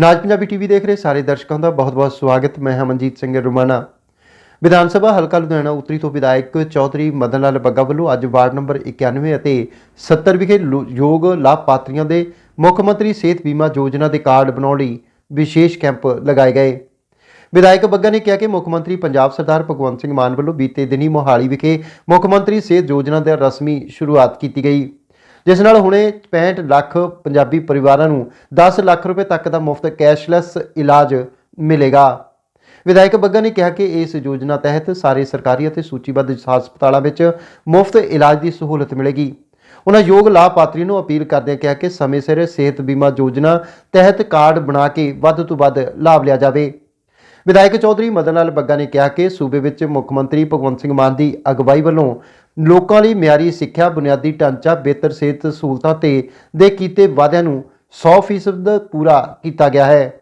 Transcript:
ਨਾਜ Punjabi TV ਦੇਖ ਰਹੇ ਸਾਰੇ ਦਰਸ਼ਕਾਂ ਦਾ ਬਹੁਤ-ਬਹੁਤ ਸਵਾਗਤ। ਮੈਂ ਹਮਨਜੀਤ ਸਿੰਘ ਰੁਮਾਣਾ। ਵਿਧਾਨ ਸਭਾ ਹਲਕਾ ਲੁਧਿਆਣਾ ਉੱਤਰੀ ਤੋਂ ਵਿਧਾਇਕ ਚੌਧਰੀ ਮਦਨ ਲਾਲ ਬੱਗਾ ਵੱਲੋਂ ਅੱਜ ਵਾਰਡ ਨੰਬਰ 91 ਅਤੇ 70 ਵਿਖੇ ਲੋ- ਯੋਗ ਲਾਭਪਾਤਰੀਆਂ ਦੇ ਮੁੱਖ ਮੰਤਰੀ ਸਿਹਤ ਬੀਮਾ ਯੋਜਨਾ ਦੇ ਕਾਰਡ ਬਣਾਉਣ ਲਈ ਵਿਸ਼ੇਸ਼ ਕੈਂਪ ਲਗਾਏ ਗਏ। ਵਿਧਾਇਕ ਬੱਗਾ ਨੇ ਕਿਹਾ ਕਿ ਮੁੱਖ ਮੰਤਰੀ ਪੰਜਾਬ ਸਰਦਾਰ ਭਗਵੰਤ ਸਿੰਘ ਮਾਨ ਵੱਲੋਂ ਬੀਤੇ ਦਿਨੀ ਮੋਹਾਲੀ ਵਿਖੇ ਮੁੱਖ ਮੰਤਰੀ ਸਿਹਤ ਯੋਜਨਾ ਦਾ ਰਸਮੀ ਸ਼ੁਰੂਆਤ ਕੀਤੀ ਗਈ। ਜਿਸ ਨਾਲ ਹੁਣੇ 65 ਲੱਖ ਪੰਜਾਬੀ ਪਰਿਵਾਰਾਂ ਨੂੰ 10 ਲੱਖ ਰੁਪਏ ਤੱਕ ਦਾ ਮੁਫਤ ਕੈਸ਼ਲੈਸ ਇਲਾਜ ਮਿਲੇਗਾ। ਵਿਧਾਇਕ ਬੱਗਾ ਨੇ ਕਿਹਾ ਕਿ ਇਸ ਯੋਜਨਾ ਤਹਿਤ ਸਾਰੇ ਸਰਕਾਰੀ ਅਤੇ ਸੂਚੀਬੱਧ ਹਸਪਤਾਲਾਂ ਵਿੱਚ ਮੁਫਤ ਇਲਾਜ ਦੀ ਸਹੂਲਤ ਮਿਲੇਗੀ। ਉਹਨਾਂ ਯੋਗ ਲਾਭਪਾਤਰੀ ਨੂੰ ਅਪੀਲ ਕਰਦਿਆਂ ਕਿਹਾ ਕਿ ਸਮੇਂ ਸਿਰ ਸਿਹਤ ਬੀਮਾ ਯੋਜਨਾ ਤਹਿਤ ਕਾਰਡ ਬਣਾ ਕੇ ਵੱਧ ਤੋਂ ਵੱਧ ਲਾਭ ਲਿਆ ਜਾਵੇ। ਵਿਧਾਇਕ ਚੌਧਰੀ ਮਦਨ ਲਾਲ ਬੱਗਾ ਨੇ ਕਿਹਾ ਕਿ ਸੂਬੇ ਵਿੱਚ ਮੁੱਖ ਮੰਤਰੀ ਭਗਵੰਤ ਸਿੰਘ ਮਾਨ ਦੀ ਅਗਵਾਈ ਵੱਲੋਂ ਲੋਕਾਂ ਲਈ ਮਿਆਰੀ ਸਿੱਖਿਆ, ਬੁਨਿਆਦੀ ਢਾਂਚਾ, ਬਿਹਤਰ ਸਿਹਤ ਸਹੂਲਤਾਂ ਤੇ ਦੇ ਕੀਤੇ ਵਾਅਦਿਆਂ ਨੂੰ 100% ਪੂਰਾ ਕੀਤਾ ਗਿਆ ਹੈ।